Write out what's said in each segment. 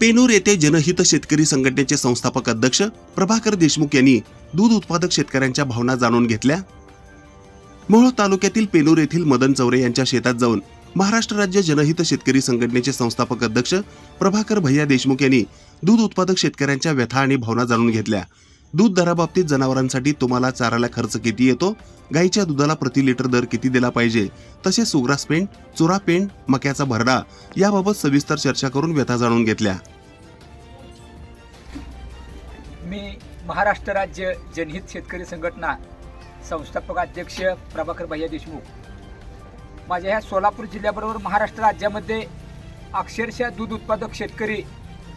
पेनूर येथे जनहित शेतकरी संघटनेचे संस्थापक अध्यक्ष प्रभाकर देशमुख यांनी दूध उत्पादक शेतकऱ्यांच्या भावना जाणून घेतल्या. मोहोळ तालुक्यातील पेनूर येथील मदन चौरे यांच्या शेतात जाऊन महाराष्ट्र राज्य जनहित शेतकरी संघटनेचे संस्थापक अध्यक्ष प्रभाकर भैया देशमुख यांनी दूध उत्पादक शेतकऱ्यांच्या व्यथा आणि भावना जाणून घेतल्या. दूध दराबाबतीत जनावरांसाठी तुम्हाला चाराला खर्च किती येतो? गाईच्या दुधाला प्रति लिटर दर किती दिला पाहिजे? तसेच सुग्रास पेंट चुरा पेंड मक्याचा भरडा याबाबत सविस्तर चर्चा करून व्यथा जाणून घेतल्या. मी महाराष्ट्र राज्य जनहित शेतकरी संघटना संस्थापक अध्यक्ष प्रभाकर भैया देशमुख. माझ्या ह्या सोलापूर जिल्ह्याबरोबर महाराष्ट्र राज्यामध्ये अक्षरशः दूध उत्पादक शेतकरी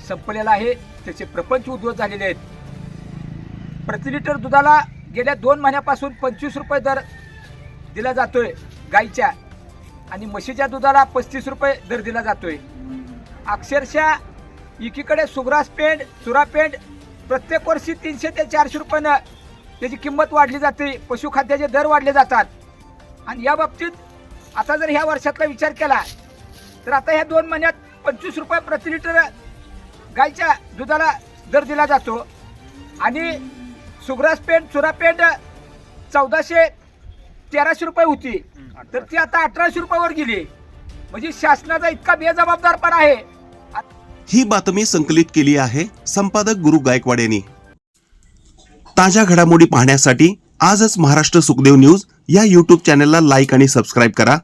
संपलेला आहे. त्याचे प्रपंच उद्ध्वस्त झालेले आहेत. प्रति लिटर दुधाला गेल्या दोन महिन्यापासून पंचवीस रुपये दर दिला जातोय गाईच्या. आणि म्हशीच्या दुधाला पस्तीस रुपये दर दिला जातोय. अक्षरशः एकीकडे सुग्रास पेंड चुरा पेंड प्रत्येक वर्षी तीनशे ते चारशे रुपयानं त्याची किंमत वाढली जाते. पशुखाद्याचे दर वाढले जातात. आणि या बाबतीत आता जर ह्या वर्षातला विचार केला तर आता ह्या दोन महिन्यात पंचवीस रुपये प्रति लिटर गाईच्या दुधाला दर दिला जातो. आणि सुग्रास पेंड चुरा पेंड चौदाशे तेराशे रुपये होती. तर ती आता अठराशे रुपयावर गेली. म्हणजे शासनाचा इतका बेजबाबदारपणा आहे. ही बातमी संकलित केली आहे संपादक गुरु गायकवाड यांनी. ताज्या घडामोडी पाहण्यासाठी आजच महाराष्ट्र सुखदेव न्यूज या यूट्यूब चॅनलला लाईक आणि सबस्क्राईब करा.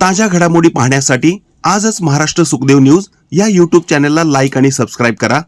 ताज्या घडामोडी पाहण्यासाठी आजच महाराष्ट्र सुखदेव न्यूज या यूट्यूब चॅनलला लाईक आणि सबस्क्राईब करा.